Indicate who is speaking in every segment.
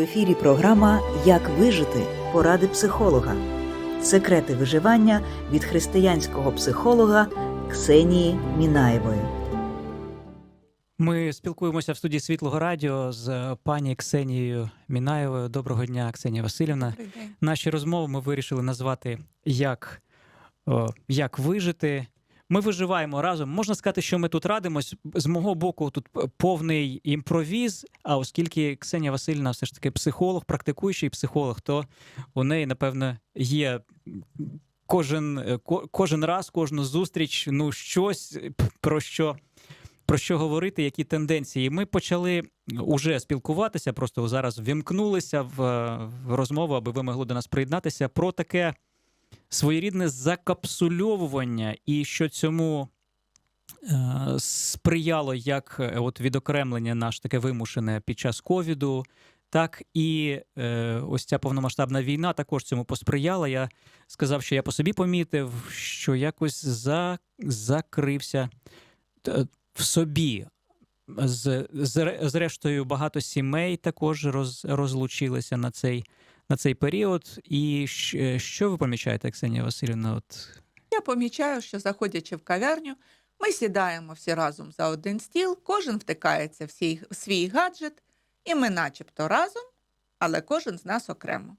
Speaker 1: В ефірі програма Як вижити поради психолога. Секрети виживання від християнського психолога Ксенії Мінаєвої.
Speaker 2: Ми спілкуємося в студії Світлого Радіо з пані Ксенією Мінаєвою. Доброго дня, Ксенія Васильівна. Наші розмови ми вирішили назвати як, о, як вижити. Ми виживаємо разом. Можна сказати, що ми тут радимось. З мого боку, тут повний імпровіз. А оскільки Ксенія Васильівна все ж таки психолог, практикуючий психолог, то у неї, напевно, є кожен, е, кожен раз, кожну зустріч, ну щось про що. Про що говорити, які тенденції? Ми почали уже спілкуватися, просто зараз вімкнулися в, в розмову, аби ви могли до нас приєднатися про таке своєрідне закапсульовування, і що цьому е, сприяло як е, от відокремлення наш таке вимушене під час ковіду, так і е, ось ця повномасштабна війна також цьому посприяла. Я сказав, що я по собі помітив, що якось за, закрився в собі. З, зрештою, багато сімей також роз, розлучилися на цей, на цей період. І що ви помічаєте, Ксенія Васильівна? От
Speaker 3: Я помічаю, що заходячи в кав'ярню, ми сідаємо всі разом за один стіл, кожен втикається в свій, в свій гаджет, і ми начебто разом, але кожен з нас окремо.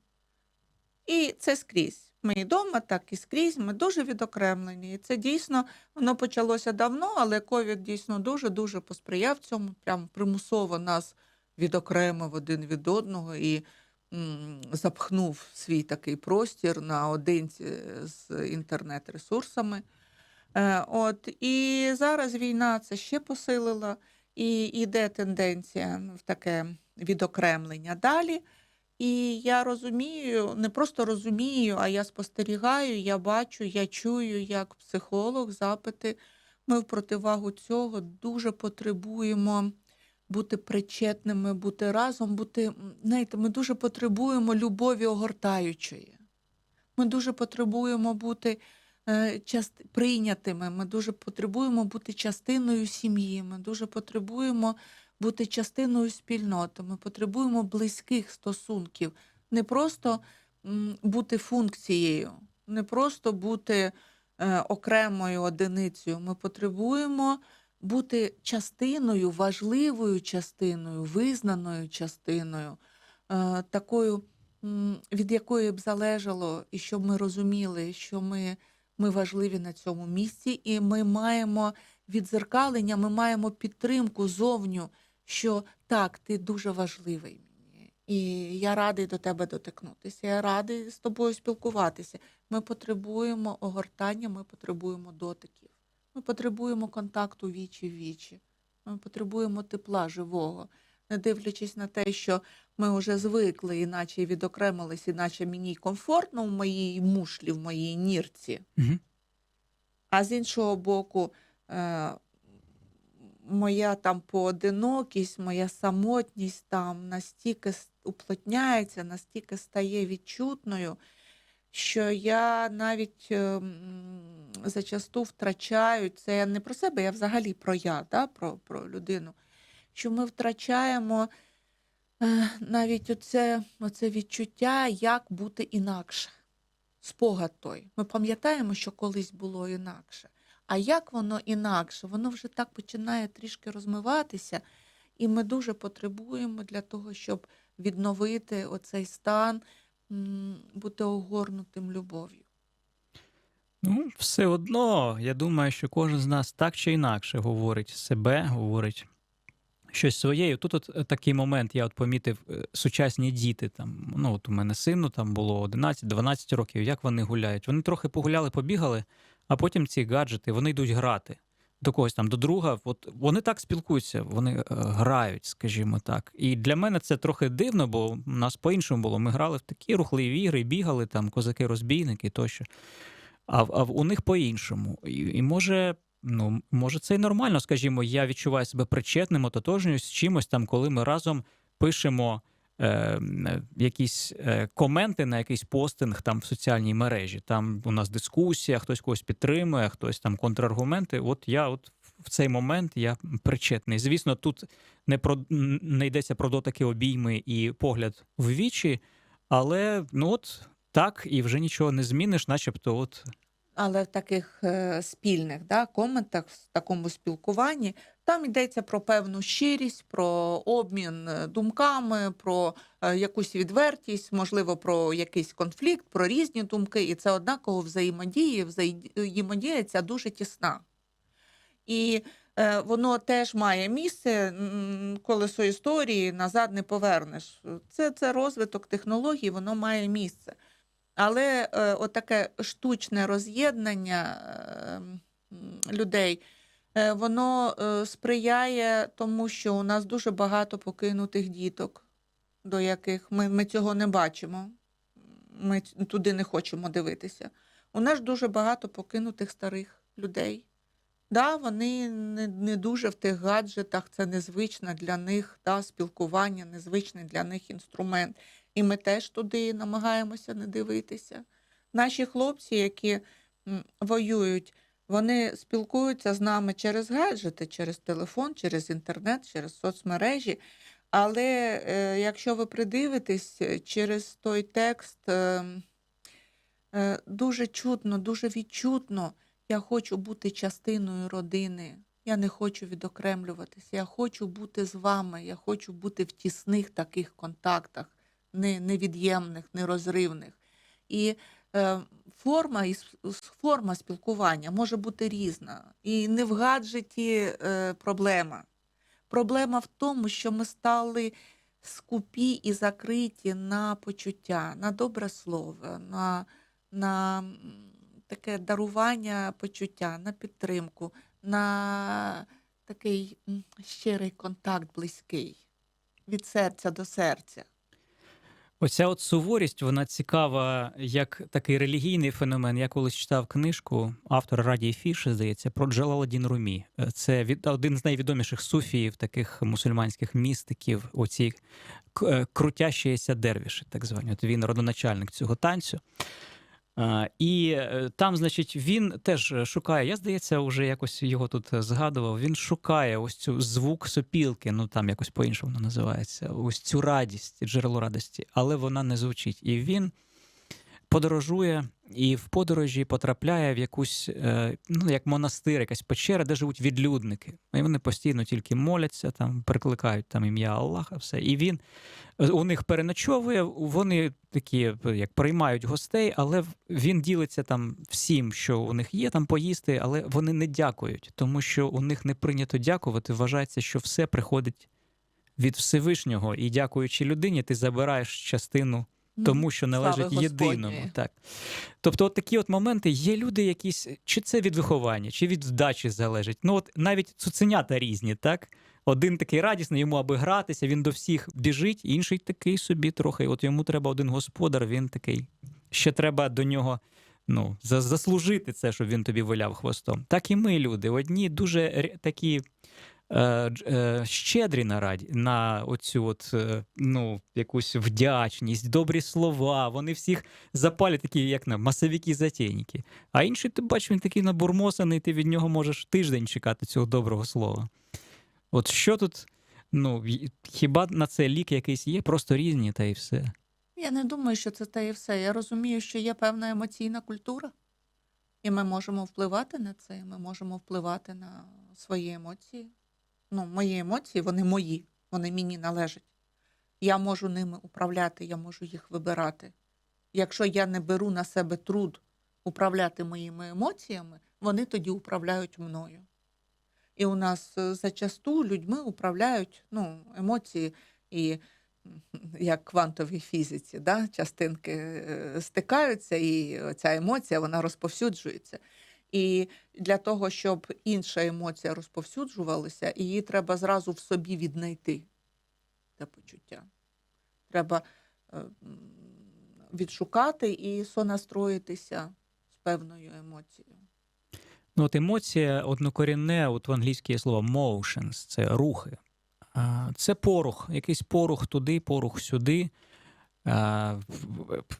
Speaker 3: І це скрізь. Ми і вдома, так і скрізь. Ми дуже відокремлені. І це дійсно воно почалося давно, але ковід дійсно дуже дуже посприяв цьому. Прям примусово нас відокремив один від одного і запхнув свій такий простір наодинці з інтернет-ресурсами. Е, От і зараз війна це ще посилила, і йде тенденція в таке відокремлення далі. І я розумію, не просто розумію, а я спостерігаю, я бачу, я чую, як психолог, запити. Ми в противагу цього дуже потребуємо бути причетними, бути разом, бути, знаєте, ми дуже потребуємо любові огортаючої. Ми дуже потребуємо бути е, част... прийнятими, ми дуже потребуємо бути частиною сім'ї, ми дуже потребуємо бути частиною спільноти, ми потребуємо близьких стосунків, не просто м, бути функцією, не просто бути е, окремою одиницею. Ми потребуємо бути частиною, важливою частиною, визнаною частиною, е, такою, від якої б залежало, і щоб ми розуміли, що ми, ми важливі на цьому місці, і ми маємо відзеркалення, ми маємо підтримку зовню, що так, ти дуже важливий мені. І я радий до тебе дотикнутися, я радий з тобою спілкуватися. Ми потребуємо огортання, ми потребуємо дотиків. Ми потребуємо контакту вічі в вічі. Ми потребуємо тепла живого, не дивлячись на те, що ми вже звикли, іначе відокремились, іначе мені комфортно в моїй мушлі, в моїй нірці.
Speaker 2: угу.
Speaker 3: А з іншого боку, е, моя там поодинокість, моя самотність там настільки уплотняється, настільки стає відчутною, що я навіть е, м, зачасту втрачаю це не про себе, я взагалі про я, да, про, про людину. Що ми втрачаємо е, навіть оце, оце відчуття, як бути інакше. Спогад той. Ми пам'ятаємо, що колись було інакше. А як воно інакше? Воно вже так починає трішки розмиватися, і ми дуже потребуємо для того, щоб відновити оцей стан, бути огорнутим любов'ю.
Speaker 2: Ну, все одно, я думаю, що кожен з нас так чи інакше говорить себе, говорить щось своє. Тут от е, такий момент я от помітив е, сучасні діти. Там, ну, от у мене сину там було 11-12 років. Як вони гуляють? Вони трохи погуляли, побігали, а потім ці гаджети вони йдуть грати. До когось там, до друга, от вони так спілкуються, вони е, грають, скажімо так. І для мене це трохи дивно, бо у нас по-іншому було. Ми грали в такі рухливі ігри, бігали там козаки-розбійники тощо. А, а у них по-іншому. І, і може, ну, може, це й нормально, скажімо, я відчуваю себе причетним, ототожнюю з чимось там, коли ми разом пишемо е, якісь е, коменти на якийсь постинг там в соціальній мережі. Там у нас дискусія, хтось когось підтримує, хтось там контраргументи. От я от в цей момент я причетний. Звісно, тут не про не йдеться про дотики обійми і погляд в вічі, але ну от так, і вже нічого не зміниш, начебто, от
Speaker 3: Але в таких е, спільних да, коментах, в такому спілкуванні, там йдеться про певну щирість, про обмін е, думками, про е, якусь відвертість, можливо, про якийсь конфлікт, про різні думки. І це однаково взаємодіє, взаємодія ця дуже тісна. І воно теж має місце, колесо історії назад не повернеш. Це, це розвиток технологій, воно має місце. Але е, отаке штучне роз'єднання е, людей, е, воно е, сприяє тому, що у нас дуже багато покинутих діток, до яких ми, ми цього не бачимо. Ми туди не хочемо дивитися. У нас дуже багато покинутих старих людей. Да, вони не, не дуже в тих гаджетах, це незвичне для них да, спілкування, незвичний для них інструмент. І ми теж туди намагаємося не дивитися. Наші хлопці, які воюють, вони спілкуються з нами через гаджети, через телефон, через інтернет, через соцмережі. Але е, якщо ви придивитесь е, через той текст, е, е, дуже чутно, дуже відчутно, я хочу бути частиною родини. Я не хочу відокремлюватися. Я хочу бути з вами. Я хочу бути в тісних таких контактах, невід'ємних, нерозривних. І е, форма, форма спілкування може бути різна. І не в гаджеті е, проблема. Проблема в тому, що ми стали скупі і закриті на почуття, на добре слово, на, на таке дарування почуття, на підтримку, на такий щирий контакт близький від серця до серця.
Speaker 2: Оця от суворість, вона цікава як такий релігійний феномен. Я колись читав книжку автора Радії Фіш, здається, про Джалаладін Румі. Це від, один з найвідоміших суфіїв, таких мусульманських містиків, оці е, крутящіся дервіші, так звані. От він родоначальник цього танцю. І е, там, значить, він теж шукає. Я здається, вже якось його тут е, згадував. Він шукає ось цю звук сопілки, ну там якось по-іншому називається. Ось цю радість, джерело радості, але вона не звучить. І він подорожує і в подорожі потрапляє в якусь, е, ну як монастир, якась печера, де живуть відлюдники. І вони постійно тільки моляться, там прикликають там ім'я Аллаха, все. І він е, у них переночовує, вони такі як приймають гостей, але він ділиться там всім, що у них є там поїсти, але вони не дякують, тому що у них не прийнято дякувати. Вважається, що все приходить від Всевишнього, і дякуючи людині, ти забираєш частину тому, що належить єдиному. Так. Тобто, от такі от моменти є люди, якісь, чи це від виховання, чи від вдачі залежить. Ну, от навіть цуценята різні, так? Один такий радісний, йому аби гратися, він до всіх біжить, інший такий собі трохи. От йому треба один господар, він такий. Ще треба до нього ну, заслужити це, щоб він тобі виляв хвостом. Так і ми, люди. Одні дуже такі щедрі на раді, на оцю от, е, ну, якусь вдячність, добрі слова. Вони всіх запалять, такі, як на масовики затейники. А інший, ти бачиш, він такий набурмосаний, ти від нього можеш тиждень чекати цього доброго слова. От що тут, ну, хіба на це лік якийсь є? Просто різні, та й все.
Speaker 3: Я не думаю, що це те і все. Я розумію, що є певна емоційна культура, і ми можемо впливати на це, і ми можемо впливати на свої емоції. Ну, мої емоції, вони мої, вони мені належать. Я можу ними управляти, я можу їх вибирати. Якщо я не беру на себе труд управляти моїми емоціями, вони тоді управляють мною. І у нас е, зачасту людьми управляють ну, емоції і як квантовій фізиці, да? частинки е, стикаються, і ця емоція вона розповсюджується. І для того, щоб інша емоція розповсюджувалася, її треба зразу в собі віднайти те почуття. Треба е, відшукати і сонастроїтися з певною емоцією.
Speaker 2: Ну, от емоція однокорінне, от в англійській слово motions, це рухи. Це порух, якийсь порух туди, порух сюди.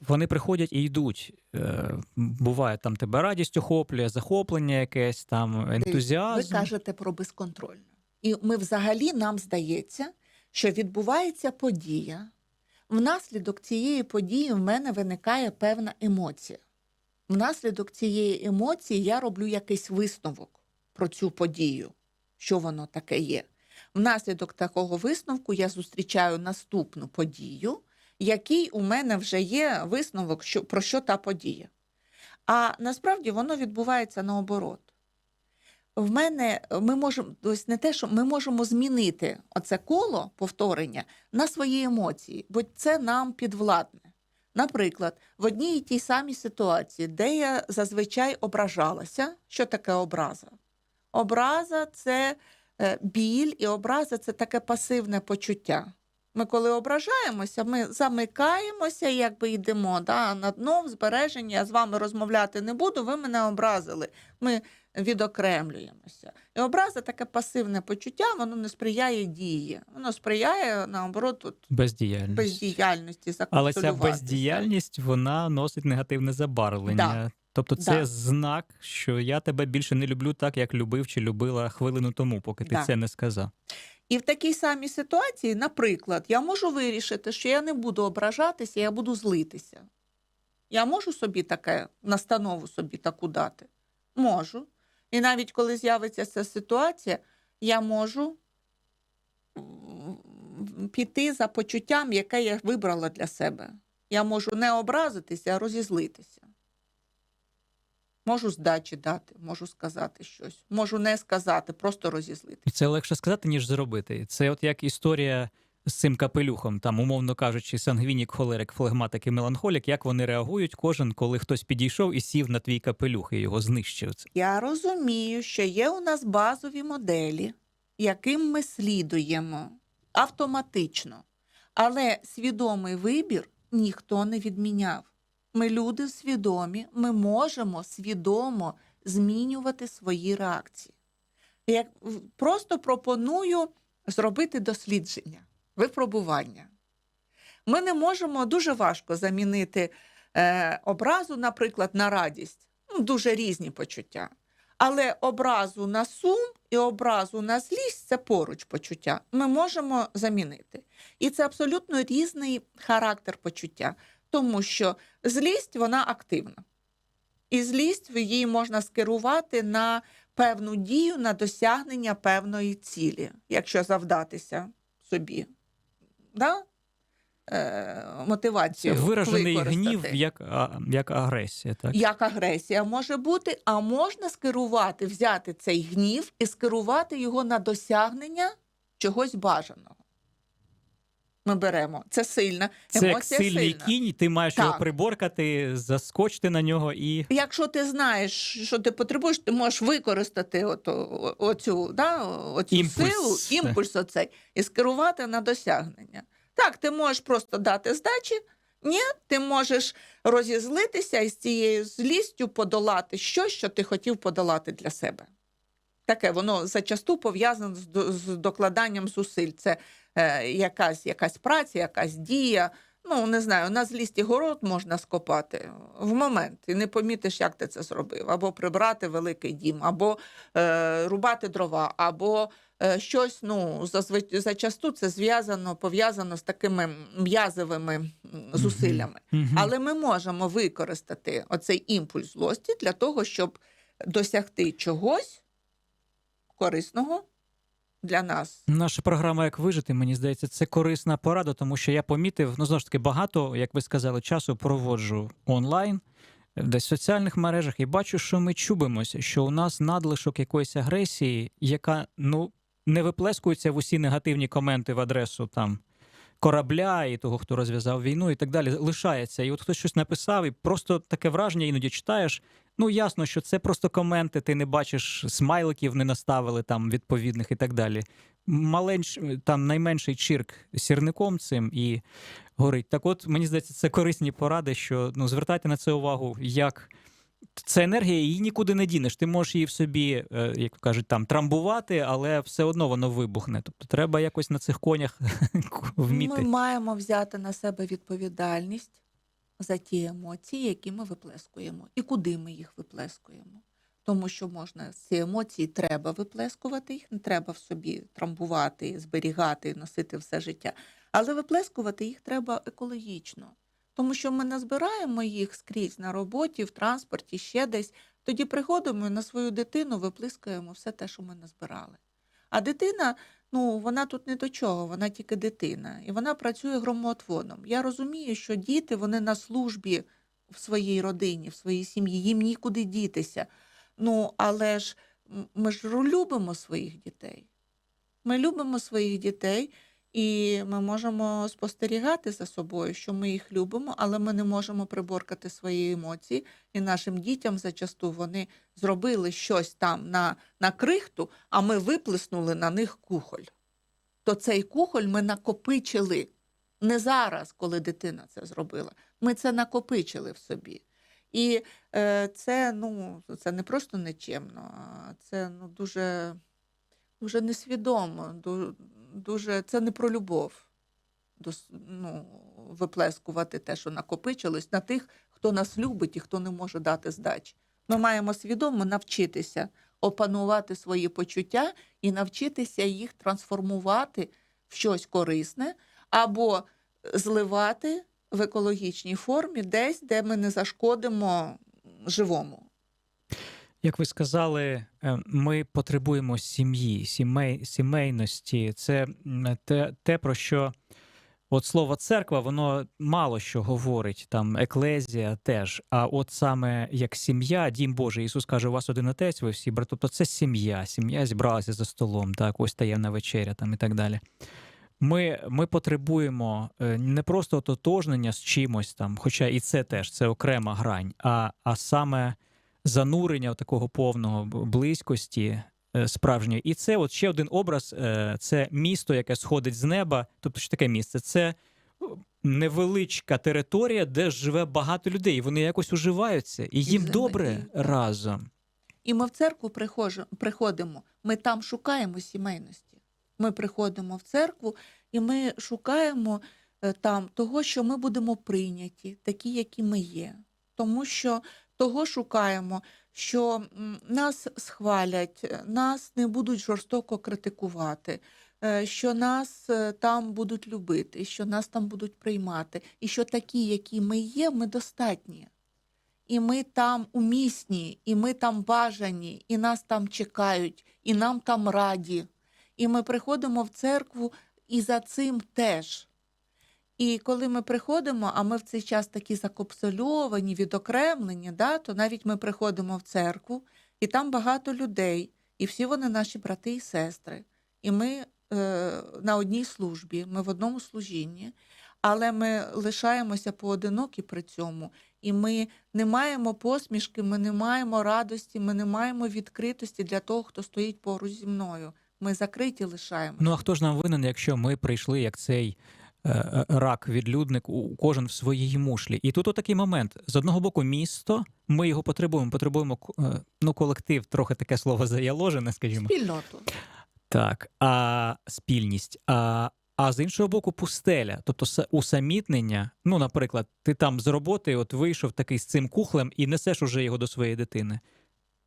Speaker 2: Вони приходять і йдуть. Е, Буває, там тебе радість охоплює, захоплення якесь, там ентузіазм.
Speaker 3: Ви кажете про безконтрольну. І ми взагалі нам здається, що відбувається подія. Внаслідок цієї події в мене виникає певна емоція. Внаслідок цієї емоції я роблю якийсь висновок про цю подію, що воно таке є. Внаслідок такого висновку я зустрічаю наступну подію, який у мене вже є висновок, що, про що та подія. А насправді воно відбувається наоборот. В мене ми можемо ось не те, що ми можемо змінити оце коло повторення на свої емоції, бо це нам підвладне. Наприклад, в одній і тій самій ситуації, де я зазвичай ображалася, що таке образа? Образа це е, біль, і образа це таке пасивне почуття. Ми, коли ображаємося, ми замикаємося, якби йдемо да, на дно в збереження. Я з вами розмовляти не буду, ви мене образили. Ми відокремлюємося. І образа таке пасивне почуття, воно не сприяє дії. Воно сприяє, наоборот, от,
Speaker 2: Бездіяльність.
Speaker 3: бездіяльності
Speaker 2: Але ця бездіяльність вона носить негативне забарвлення. Тобто це
Speaker 3: Да.
Speaker 2: знак, що я тебе більше не люблю так, як любив чи любила хвилину тому, поки ти
Speaker 3: Да.
Speaker 2: це не сказав.
Speaker 3: І в такій самій ситуації, наприклад, я можу вирішити, що я не буду ображатися, я буду злитися. Я можу собі таке настанову собі таку дати? Можу. І навіть коли з'явиться ця ситуація, я можу піти за почуттям, яке я вибрала для себе. Я можу не образитися, а розізлитися. Можу здачі дати, можу сказати щось, можу не сказати, просто розізлитися.
Speaker 2: І це легше сказати, ніж зробити. Це от як історія з цим капелюхом, там, умовно кажучи, сангвінік, холерик, флегматик і меланхолік, як вони реагують кожен, коли хтось підійшов і сів на твій капелюх і його знищив.
Speaker 3: Я розумію, що є у нас базові моделі, яким ми слідуємо автоматично. Але свідомий вибір ніхто не відміняв. Ми люди свідомі, ми можемо свідомо змінювати свої реакції. Я просто пропоную зробити дослідження, випробування. Ми не можемо дуже важко замінити е, образу, наприклад, на радість. Ну, дуже різні почуття. Але образу на сум і образу на злість це поруч почуття. Ми можемо замінити. І це абсолютно різний характер почуття, тому що злість вона активна. І злість її можна скерувати на певну дію, на досягнення певної цілі, якщо завдатися собі. Да? Е, мотивацію
Speaker 2: виражений гнів як, як агресія. Так?
Speaker 3: Як агресія може бути, а можна скерувати, взяти цей гнів і скерувати його на досягнення чогось бажаного. Ми беремо. Це сильна
Speaker 2: Це як
Speaker 3: емоція
Speaker 2: сильний
Speaker 3: сильна.
Speaker 2: кінь, ти маєш його приборкати, заскочити на нього і.
Speaker 3: Якщо ти знаєш, що ти потребуєш, ти можеш використати ото, оцю, да, оцю
Speaker 2: Імпульс.
Speaker 3: силу, імпульс оцей, і скерувати на досягнення. Так, ти можеш просто дати здачі. Ні, ти можеш розізлитися і з цією злістю подолати щось, що ти хотів подолати для себе. Таке воно зачасту пов'язано з, докладанням зусиль. Це якась, якась праця, якась дія. Ну, не знаю, на злісті город можна скопати в момент, і не помітиш, як ти це зробив. Або прибрати великий дім, або е, рубати дрова, або е, щось, ну, зачасту це зв'язано, пов'язано з такими м'язовими зусиллями. Але ми можемо використати оцей імпульс злості для того, щоб досягти чогось корисного для нас.
Speaker 2: Наша програма Як вижити, мені здається, це корисна порада, тому що я помітив, ну знову ж таки, багато, як ви сказали, часу проводжу онлайн, десь в соціальних мережах, і бачу, що ми чубимося, що у нас надлишок якоїсь агресії, яка ну не виплескується в усі негативні коменти в адресу там. Корабля і того, хто розв'язав війну, і так далі, лишається. І от хтось щось написав, і просто таке враження іноді читаєш. Ну ясно, що це просто коменти, ти не бачиш смайликів, не наставили там відповідних і так далі. Маленьш там найменший чирк сірником цим і горить. Так, от мені здається, це корисні поради, що ну звертайте на це увагу, як Це енергія, її нікуди не дінеш. Ти можеш її в собі, е, як кажуть, там трамбувати, але все одно воно вибухне. Тобто треба якось на цих конях вміти.
Speaker 3: Ми маємо взяти на себе відповідальність за ті емоції, які ми виплескуємо, і куди ми їх виплескуємо. Тому що можна ці емоції треба виплескувати, їх не треба в собі трамбувати, зберігати носити все життя. Але виплескувати їх треба екологічно. Тому що ми назбираємо їх скрізь на роботі, в транспорті, ще десь. Тоді приходимо і на свою дитину виплискуємо все те, що ми назбирали. А дитина ну вона тут не до чого, вона тільки дитина, і вона працює громоотводом. Я розумію, що діти вони на службі в своїй родині, в своїй сім'ї, їм нікуди дітися. Ну, але ж ми ж любимо своїх дітей. Ми любимо своїх дітей, і ми можемо спостерігати за собою, що ми їх любимо, але ми не можемо приборкати свої емоції. І нашим дітям зачасту вони зробили щось там на, на крихту, а ми виплеснули на них кухоль. То цей кухоль ми накопичили не зараз, коли дитина це зробила. Ми це накопичили в собі. І е, це, ну, це не просто нечемно, а це ну, дуже, дуже несвідомо, ду- дуже, це не про любов. Дос- Ну, виплескувати те, що накопичилось, на тих, хто нас любить і хто не може дати здачі. Ми маємо свідомо навчитися опанувати свої почуття і навчитися їх трансформувати в щось корисне або зливати в екологічній формі десь, де ми не зашкодимо живому.
Speaker 2: Як ви сказали, е, ми потребуємо сім'ї, сімей, сімейності. Це те, те, про що от слово церква, воно мало що говорить, там еклезія теж. А от саме як сім'я, дім Божий, Ісус каже, у вас один отець, ви всі брати. Тобто це сім'я. Сім'я зібралася за столом, так, ось таємна вечеря там і так далі. Ми, ми потребуємо е, не просто ототожнення з чимось там, хоча і це теж це окрема грань, а, а саме занурення такого повного близькості е, справжньої. І це от ще один образ: е, це місто, яке сходить з неба. Тобто, що таке місце? Це невеличка територія, де живе багато людей. і Вони якось уживаються, і їм
Speaker 3: взаємодіють,
Speaker 2: добре разом.
Speaker 3: І ми в церкву прихожу- приходимо, ми там шукаємо сімейності. Ми приходимо в церкву і ми шукаємо е, там того, що ми будемо прийняті, такі, які ми є. Тому що того шукаємо, що нас схвалять, е, нас не будуть жорстоко критикувати, е, що нас е, там будуть любити, що нас там будуть приймати, і що такі, які ми є, ми достатні і ми там умісні, і ми там бажані, і нас там чекають, і нам там раді. І ми приходимо в церкву і за цим теж. І коли ми приходимо, а ми в цей час такі закопсольовані, відокремлені, да, то навіть ми приходимо в церкву, і там багато людей, і всі вони наші брати і сестри. І ми е, на одній службі, ми в одному служінні, але ми лишаємося поодинокі при цьому. І ми не маємо посмішки, ми не маємо радості, ми не маємо відкритості для того, хто стоїть поруч зі мною. Ми закриті лишаємося.
Speaker 2: Ну а хто ж нам винен, якщо ми прийшли як цей рак, відлюдник, у кожен в своїй мушлі? І тут отакий момент: з одного боку, місто, ми його потребуємо, потребуємо е, ну, колектив, трохи таке слово заяложене, скажімо.
Speaker 3: Спільноту.
Speaker 2: Так, а спільність. А, а з іншого боку, пустеля, тобто усамітнення. Ну, наприклад, ти там з роботи от вийшов такий з цим кухлем і несеш уже його до своєї дитини.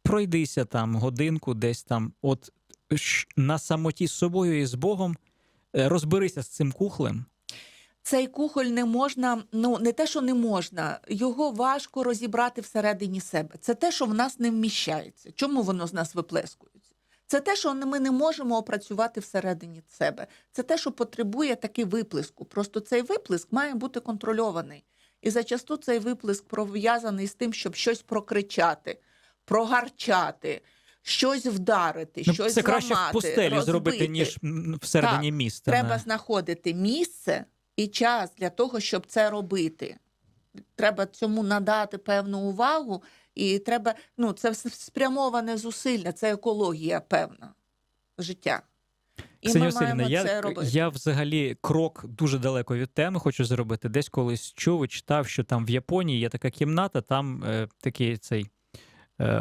Speaker 2: Пройдися там годинку, десь там, от на самоті з собою і з Богом, е, розберися з цим кухлем.
Speaker 3: Цей кухоль не можна, ну не те, що не можна, його важко розібрати всередині себе. Це те, що в нас не вміщається. Чому воно з нас виплескується? Це те, що ми не можемо опрацювати всередині себе. Це те, що потребує таки виплеску. Просто цей виплеск має бути контрольований. І зачасту цей виплеск пов'язаний з тим, щоб щось прокричати, прогарчати, щось вдарити,
Speaker 2: Ну,
Speaker 3: щось
Speaker 2: це краще в
Speaker 3: зламати,
Speaker 2: пустелі зробити, ніж всередині
Speaker 3: Так,
Speaker 2: міста.
Speaker 3: Треба
Speaker 2: на-
Speaker 3: знаходити місце і час для того, щоб це робити. Треба цьому надати певну увагу, і треба, ну, це спрямоване зусилля, це екологія певна життя. І
Speaker 2: Ксенія Васильівна, я, я взагалі крок дуже далеко від теми хочу зробити. Десь колись чув і читав, що там в Японії є така кімната, там е, такий цей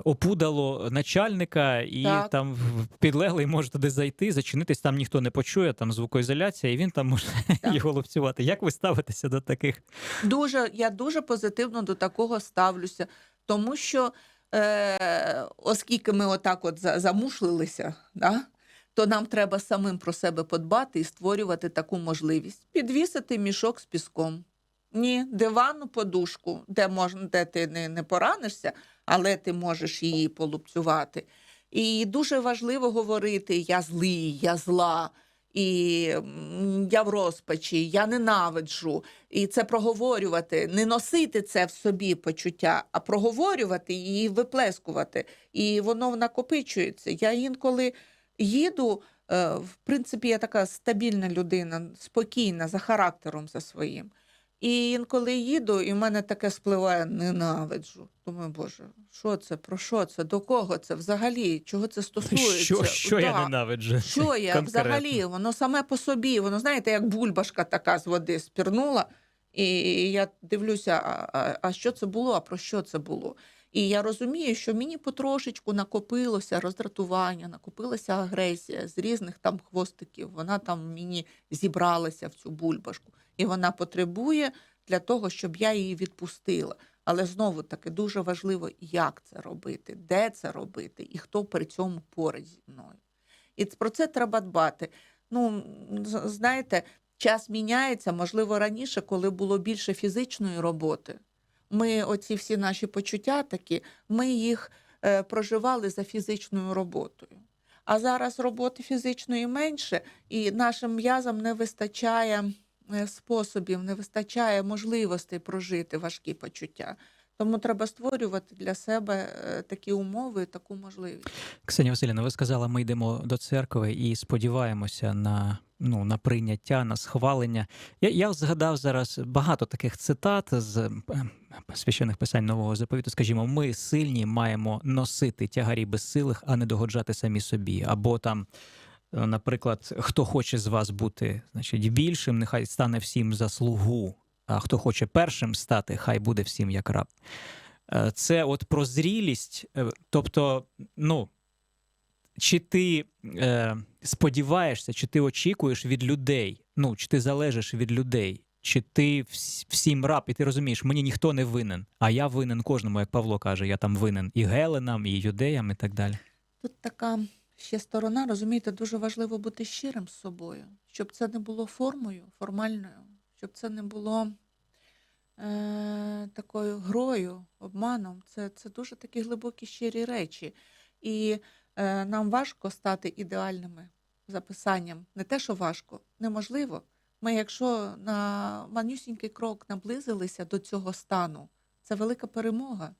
Speaker 2: опудало начальника, і
Speaker 3: Так.
Speaker 2: там підлеглий може туди зайти, зачинитись, там ніхто не почує, там звукоізоляція, і він там може
Speaker 3: Так.
Speaker 2: його лупцювати. Як ви ставитеся до таких?
Speaker 3: Дуже, я дуже позитивно до такого ставлюся, тому що е, оскільки ми отак от замушлилися, да, то нам треба самим про себе подбати і створювати таку можливість. Підвісити мішок з піском. Ні, диванну подушку, де можна, де ти не, не поранишся, але ти можеш її полупцювати. І дуже важливо говорити: я злий, я зла, і я в розпачі, я ненавиджу. І це проговорювати, не носити це в собі почуття, а проговорювати і виплескувати. І воно накопичується. Я інколи їду. е, В принципі, я така стабільна людина, спокійна за характером за своїм. І інколи їду, і в мене таке спливає ненавиджу. Думаю, Боже, що це? Про що це? До кого це? Взагалі? Чого це стосується?
Speaker 2: Що, що я ненавиджу?
Speaker 3: Що я
Speaker 2: Конкретно.
Speaker 3: взагалі? Воно саме по собі, воно знаєте, як бульбашка така з води спірнула. І я дивлюся, а, а, а що це було, а про що це було? І я розумію, що мені потрошечку накопилося роздратування, накопилася агресія з різних там хвостиків. Вона там мені зібралася в цю бульбашку, і вона потребує для того, щоб я її відпустила. Але знову таки дуже важливо, як це робити, де це робити, і хто при цьому поруч зі мною. І про це треба дбати. Ну, знаєте, час міняється, можливо, раніше, коли було більше фізичної роботи. Ми, оці всі наші почуття такі, ми їх е, проживали за фізичною роботою. А зараз роботи фізичної менше, і нашим м'язам не вистачає е, способів, не вистачає можливостей прожити важкі почуття. Тому треба створювати для себе е, такі умови, таку можливість.
Speaker 2: Ксенія Васильівна, ви сказали, ми йдемо до церкви і сподіваємося на, ну, на прийняття, на схвалення. Я, я згадав зараз багато таких цитат з е, священних писань нового заповіту. Скажімо, ми сильні маємо носити тягарі безсилих, а не догоджати самі собі. Або там. е, Наприклад, хто хоче з вас бути значить, більшим, нехай стане всім за слугу, а хто хоче першим стати, хай буде всім як раб. Е, Це от про зрілість, тобто, ну, чи ти е, сподіваєшся, чи ти очікуєш від людей, ну, чи ти залежиш від людей, чи ти всім раб, і ти розумієш, мені ніхто не винен, а я винен кожному, як Павло каже, я там винен і геленам, і юдеям, і так далі.
Speaker 3: Тут така ще сторона, розумієте, дуже важливо бути щирим з собою, щоб це не було формою, формальною, щоб це не було е, такою грою, обманом. Це, це дуже такі глибокі щирі речі. І нам важко стати ідеальними записанням. Не те, що важко, неможливо. Ми, якщо на манюсінький крок наблизилися до цього стану, це велика перемога.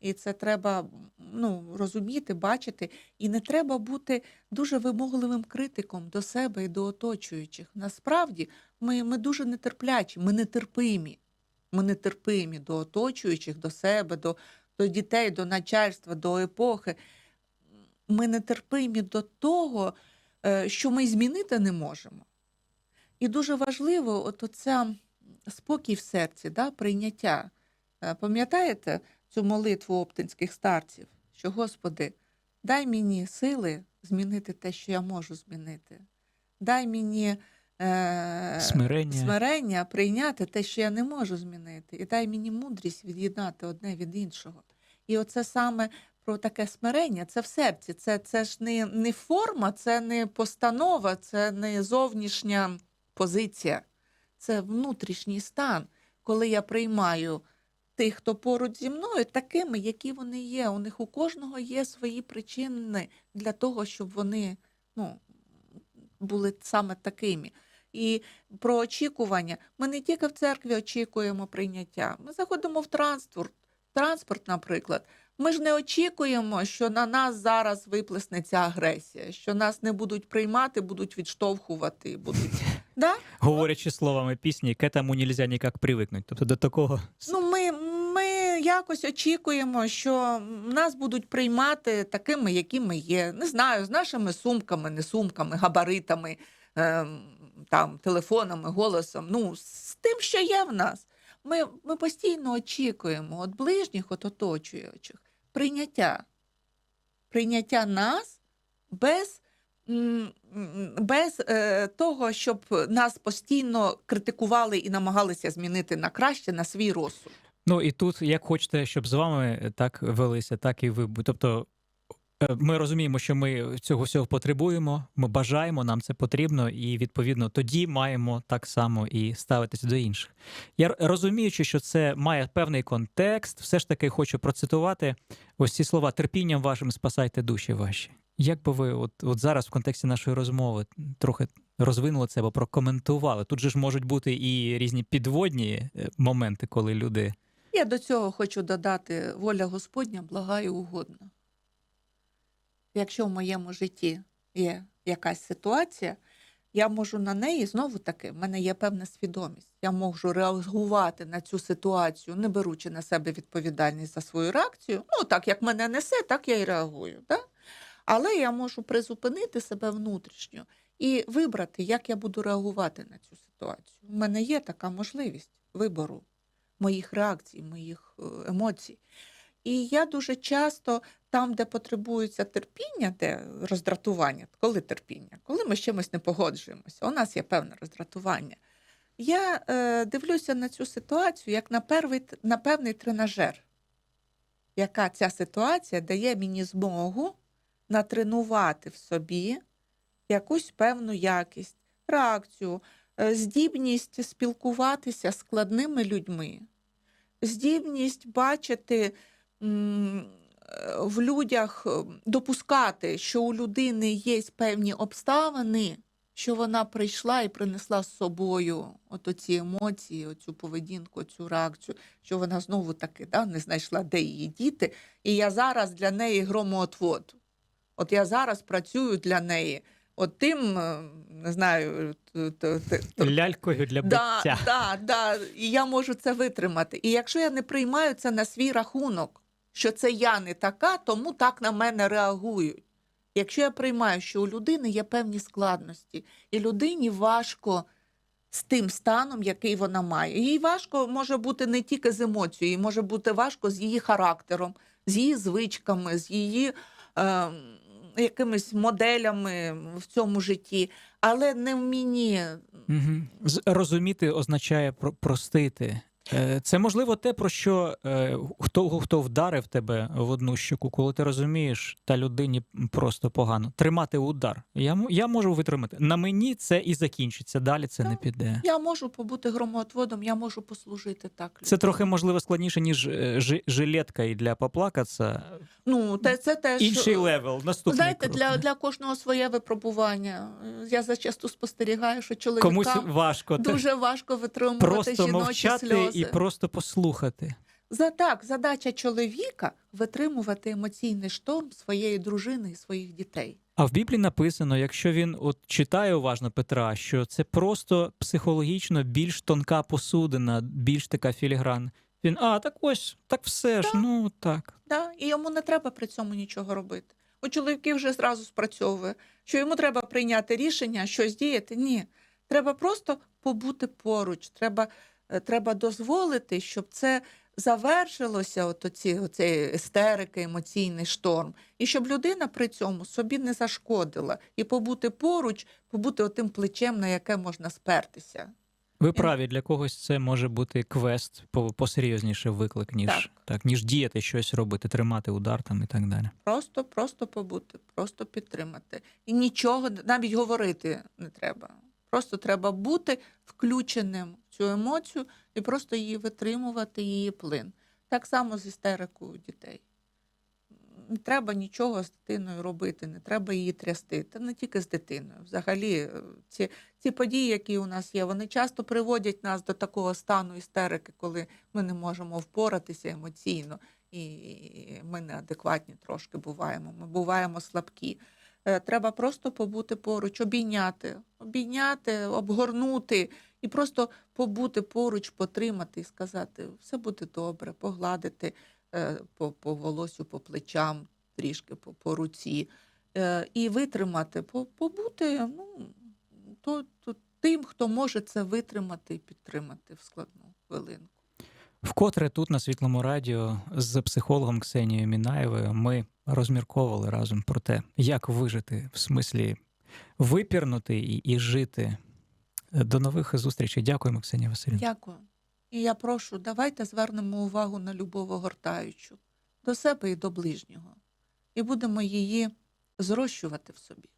Speaker 3: І це треба ну, розуміти, бачити. І не треба бути дуже вимогливим критиком до себе і до оточуючих. Насправді ми, ми дуже нетерплячі, ми нетерпимі. Ми нетерпимі до оточуючих, до себе, до, до дітей, до начальства, до епохи. Ми нетерпимі до того, е, що ми змінити не можемо. І дуже важливо, от оця спокій в серці, да, прийняття. Е, Пам'ятаєте цю молитву оптинських старців, що Господи, дай мені сили змінити те, що я можу змінити. Дай мені е,
Speaker 2: Смирення.
Speaker 3: смирення прийняти те, що я не можу змінити, і дай мені мудрість від'єднати одне від іншого. І оце саме про таке смирення, це в серці. Це, це ж не, не форма, це не постанова, це не зовнішня позиція, це внутрішній стан, коли я приймаю тих, хто поруч зі мною, такими, які вони є. У них у кожного є свої причини для того, щоб вони ну, були саме такими. І про очікування. Ми не тільки в церкві очікуємо прийняття. Ми заходимо в транспорт, транспорт, наприклад. Ми ж не очікуємо, що на нас зараз виплеснеться агресія, що нас не будуть приймати, будуть відштовхувати. Будуть... Да?
Speaker 2: Говорячи словами пісні, к этому нельзя ніяк привикнути. Тобто до такого
Speaker 3: Ну, ми, ми якось очікуємо, що нас будуть приймати такими, які ми є. Не знаю, з нашими сумками, не сумками, габаритами, ем, там, телефонами, голосом. Ну, з тим, що є в нас. Ми, ми постійно очікуємо від ближніх, від оточуючих прийняття. Прийняття нас без, без е, того, щоб нас постійно критикували і намагалися змінити на краще на свій розсуд.
Speaker 2: Ну і тут, як хочете, щоб з вами так велися, так і ви. Тобто е, ми розуміємо, що ми цього всього потребуємо, ми бажаємо, нам це потрібно, і відповідно тоді маємо так само і ставитися до інших. Я розуміючи, що це має певний контекст, все ж таки хочу процитувати ось ці слова: терпінням вашим спасайте душі ваші. Як би ви от, от зараз в контексті нашої розмови трохи розвинули це або прокоментували? Тут же ж можуть бути і різні підводні е, моменти, коли люди.
Speaker 3: Я до цього хочу додати воля Господня блага і угодна. Якщо в моєму житті є якась ситуація, я можу на неї знову таки, в мене є певна свідомість. Я можу реагувати на цю ситуацію, не беручи на себе відповідальність за свою реакцію. Ну, так як мене несе, так я і реагую. Да? Але я можу призупинити себе внутрішньо і вибрати, як я буду реагувати на цю ситуацію. У мене є така можливість вибору моїх реакцій, моїх е, емоцій. І я дуже часто там, де потребується терпіння, де роздратування, коли терпіння, коли ми з чимось не погоджуємося, у нас є певне роздратування. Я е, дивлюся на цю ситуацію як на, первий, на певний тренажер, яка ця ситуація дає мені змогу натренувати в собі якусь певну якість, реакцію, е, здібність спілкуватися з складними людьми, здібність бачити в людях, е, допускати, що у людини є певні обставини, що вона прийшла і принесла з собою от оці емоції, оцю поведінку, цю реакцію, що вона знову таки да, не знайшла, де її діти. І я зараз для неї громоотвод. От я зараз працюю для неї. От тим, е, не знаю,
Speaker 2: лялькою для
Speaker 3: Да, да, да, і я можу це витримати. І якщо я не приймаю це на свій рахунок, що це я не така, тому так на мене реагують. Якщо я приймаю, що у людини є певні складності, і людині важко з тим станом, який вона має. Їй важко може бути не тільки з емоцією, може бути важко з її характером, з її звичками, з її е, якимись моделями в цьому житті, але не в мені.
Speaker 2: З- Розуміти означає простити. Е, Це можливо те, про що е, хто, хто вдарив тебе в одну щоку, коли ти розумієш, та людині просто погано. Тримати удар. Я, я можу витримати. На мені це і закінчиться. Далі це не піде.
Speaker 3: Я можу побути громоотводом, я можу послужити так.
Speaker 2: Це трохи можливо складніше, ніж е, жилетка і для поплакатися.
Speaker 3: ну, те, це теж
Speaker 2: Інший левел. Наступний
Speaker 3: Знаєте,
Speaker 2: крок.
Speaker 3: для, для кожного своє випробування. Я зачасту спостерігаю, що
Speaker 2: комусь важко
Speaker 3: дуже важко витримувати
Speaker 2: просто
Speaker 3: жіночі
Speaker 2: мовчати
Speaker 3: сльози.
Speaker 2: І просто послухати.
Speaker 3: За так, задача чоловіка витримувати емоційний шторм своєї дружини і своїх дітей.
Speaker 2: А в Біблії написано, якщо він от читає уважно Петра, що це просто психологічно більш тонка посудина, більш така філігран. Він, а, так ось, так все ж,
Speaker 3: Так.
Speaker 2: ну так.
Speaker 3: Да? І йому не треба при цьому нічого робити. У чоловіків вже зразу спрацьовує, що йому треба прийняти рішення, щось діяти. Ні. Треба просто побути поруч. Треба, треба дозволити, щоб це завершилося, от оці, оцей істерики, емоційний шторм. І щоб людина при цьому собі не зашкодила. І побути поруч, побути отим плечем, на яке можна спертися.
Speaker 2: Ви праві, для когось це може бути квест посерйозніше виклик, ніж
Speaker 3: Так.
Speaker 2: так. ніж діяти щось робити, тримати удар там і так далі.
Speaker 3: Просто, просто побути, просто підтримати. І нічого навіть говорити не треба. Просто треба бути включеним цю емоцію і просто її витримувати, її плин. Так само з істерикою дітей. Не треба нічого з дитиною робити, не треба її трясти. Та не тільки з дитиною. Взагалі, е, ці, ці події, які у нас є, вони часто приводять нас до такого стану істерики, коли ми не можемо впоратися емоційно і ми неадекватні трошки буваємо. Ми буваємо слабкі. Е, Треба просто побути поруч, обійняти, обійняти, обгорнути і просто побути поруч, потримати і сказати, все буде добре, погладити е, по, по волосю, по плечам, трішки по, по руці, е, і витримати, по- побути ну, то, то, тим, хто може це витримати і підтримати в складну хвилинку.
Speaker 2: Вкотре тут на світлому радіо з психологом Ксенією Мінаєвою ми розмірковували разом про те, як вижити в смислі випірнути і, і жити. До нових зустрічей. Дякуємо, Ксенія Васильівна.
Speaker 3: Дякую. І я прошу, давайте звернемо увагу на любов огортаючу до себе і до ближнього, і будемо її зрощувати в собі.